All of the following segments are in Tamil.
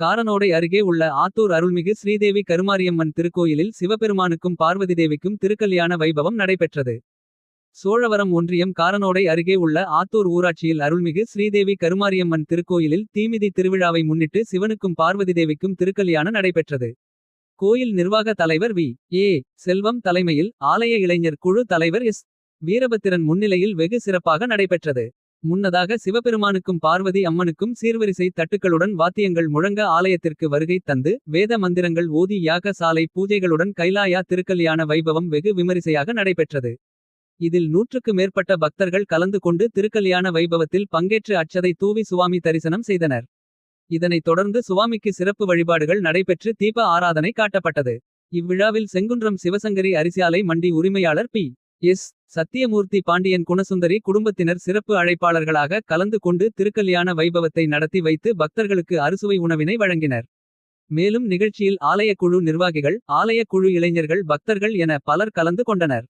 காரனோடை அருகே உள்ள ஆத்தூர் அருள்மிகு ஸ்ரீதேவி கருமாரியம்மன் திருக்கோயிலில் சிவபெருமானுக்கும் பார்வதி தேவிக்கும் திருக்கல்யாண வைபவம் நடைபெற்றது. சோழவரம் ஒன்றியம் காரனோடை அருகே உள்ள ஆத்தூர் ஊராட்சியில் அருள்மிகு ஸ்ரீதேவி கருமாரியம்மன் திருக்கோயிலில் தீமிதி திருவிழாவை முன்னிட்டு சிவனுக்கும் பார்வதி தேவிக்கும் திருக்கல்யாண நடைபெற்றது. கோயில் நிர்வாக தலைவர் வி. ஏ. செல்வம் தலைமையில் ஆலய இளைஞர் குழு தலைவர் எஸ். வீரபத்திரன் முன்னிலையில் வெகு சிறப்பாக நடைபெற்றது. முன்னதாக சிவபெருமானுக்கும் பார்வதி அம்மனுக்கும் சீர்வரிசை தட்டுக்களுடன் வாத்தியங்கள் முழங்க ஆலயத்திற்கு வருகை தந்து. வேத மந்திரங்கள் ஓதி யாக சாலை பூஜைகளுடன் கைலாயா திருக்கல்யாண வைபவம் வெகு விமரிசையாக நடைபெற்றது. இதில் நூற்றுக்கு மேற்பட்ட பக்தர்கள் கலந்து கொண்டு திருக்கல்யாண வைபவத்தில் பங்கேற்று அச்சதை தூவி சுவாமி தரிசனம் செய்தனர். இதனைத் தொடர்ந்து சுவாமிக்கு சிறப்பு வழிபாடுகள் நடைபெற்று தீப ஆராதனை காட்டப்பட்டது. இவ்விழாவில் செங்குன்றம் சிவசங்கரி அரிசியாலை மண்டி உரிமையாளர் பி. எஸ். சத்தியமூர்த்தி பாண்டியன் குணசுந்தரி குடும்பத்தினர் சிறப்பு அழைப்பாளர்களாக கலந்து கொண்டு திருக்கல்யாண வைபவத்தை நடத்தி வைத்து பக்தர்களுக்கு அறுசுவை உணவினை வழங்கினர். மேலும் நிகழ்ச்சியில் ஆலய குழு நிர்வாகிகள் ஆலய குழு இளைஞர்கள் பக்தர்கள் என பலர் கலந்து கொண்டனர்.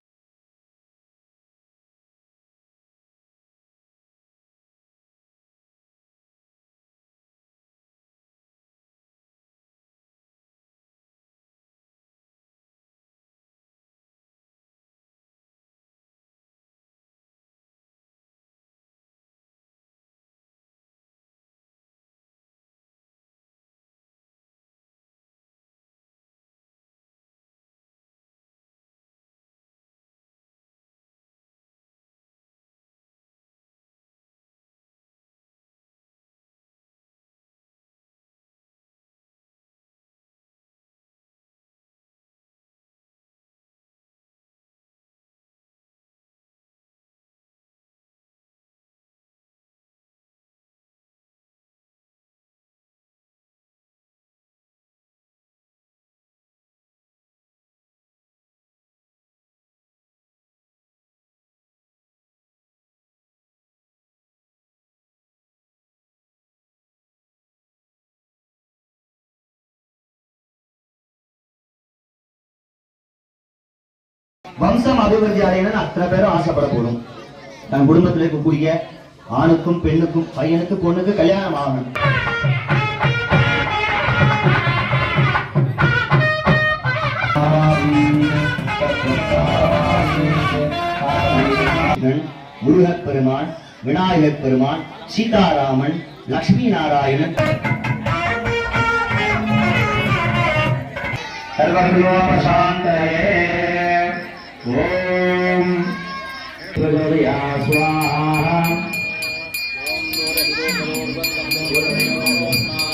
வம்சம் அபிவிருத்தி அடையணும்னு அத்தனை பேரும் ஆசைப்பட போதும் தன் குடும்பத்தில் இருக்கக்கூடிய ஆணுக்கும் பெண்ணுக்கும் பையனுக்கு பொண்ணுக்கு கல்யாணம் ஆகணும். முருகப் பெருமான் விநாயகர் பெருமான் சீதாராமன் லக்ஷ்மி நாராயணன். சர்வகுலோபசாந்தயே ఓం త్రిగర్యా స్వాహ.